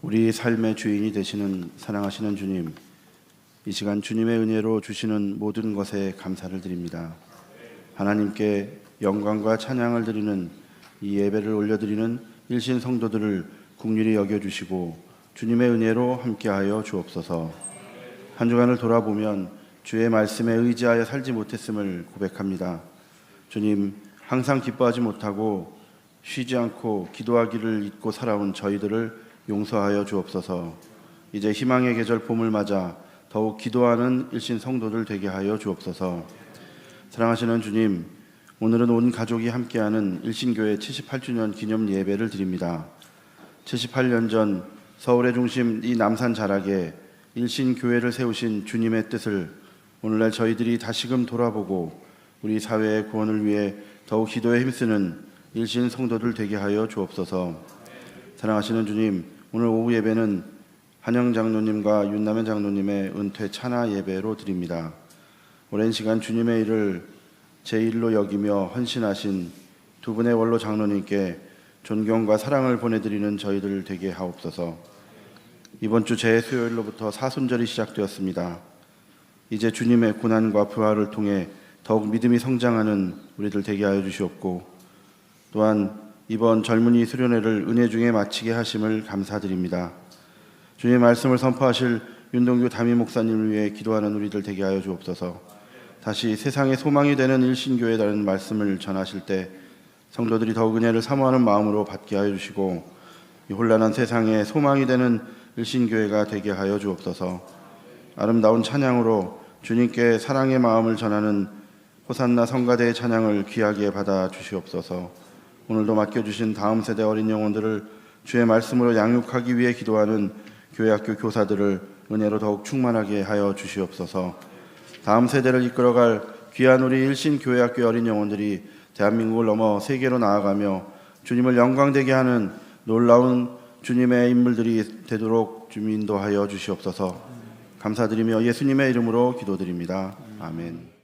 우리 삶의 주인이 되시는 사랑하시는 주님, 이 시간 주님의 은혜로 주시는 모든 것에 감사를 드립니다. 하나님께 영광과 찬양을 드리는 이 예배를 올려드리는 일신 성도들을 국률이 여겨주시고 주님의 은혜로 함께하여 주옵소서. 한 주간을 돌아보면 주의 말씀에 의지하여 살지 못했음을 고백합니다. 주님, 항상 기뻐하지 못하고 쉬지 않고 기도하기를 잊고 살아온 저희들을 용서하여 주옵소서. 이제 희망의 계절 봄을 맞아 더욱 기도하는 일신 성도들 되게 하여 주옵소서. 사랑하시는 주님, 오늘은 온 가족이 함께하는 일신교회 78주년 기념 예배를 드립니다. 78년 전 서울의 중심 이 남산 자락에 일신교회를 세우신 주님의 뜻을 오늘날 저희들이 다시금 돌아보고 우리 사회의 구원을 위해 더욱 기도에 힘쓰는 일신 성도들 되게 하여 주옵소서. 사랑하시는 주님, 오늘 오후 예배는 한영 장로님과 윤남현 장로님의 은퇴 찬화 예배로 드립니다. 오랜 시간 주님의 일을 제 일로 여기며 헌신하신 두 분의 원로 장로님께 존경과 사랑을 보내드리는 저희들 되게 하옵소서. 이번 주 제 수요일로부터 사순절이 시작되었습니다. 이제 주님의 고난과 부활을 통해 더욱 믿음이 성장하는 우리들 되게 하여 주시옵고 또한 이번 젊은이 수련회를 은혜 중에 마치게 하심을 감사드립니다. 주님의 말씀을 선포하실 윤동규 담임 목사님을 위해 기도하는 우리들 되게 하여 주옵소서. 다시 세상의 소망이 되는 일신교회라는 말씀을 전하실 때 성도들이 더욱 은혜를 사모하는 마음으로 받게 하여 주시고 이 혼란한 세상에 소망이 되는 일신교회가 되게 하여 주옵소서. 아름다운 찬양으로 주님께 사랑의 마음을 전하는 호산나 성가대의 찬양을 귀하게 받아 주시옵소서. 오늘도 맡겨주신 다음 세대 어린 영혼들을 주의 말씀으로 양육하기 위해 기도하는 교회 학교 교사들을 은혜로 더욱 충만하게 하여 주시옵소서. 다음 세대를 이끌어갈 귀한 우리 일신 교회 학교 어린 영혼들이 대한민국을 넘어 세계로 나아가며 주님을 영광되게 하는 놀라운 주님의 인물들이 되도록 주민도하여 주시옵소서. 감사드리며 예수님의 이름으로 기도드립니다. 아멘.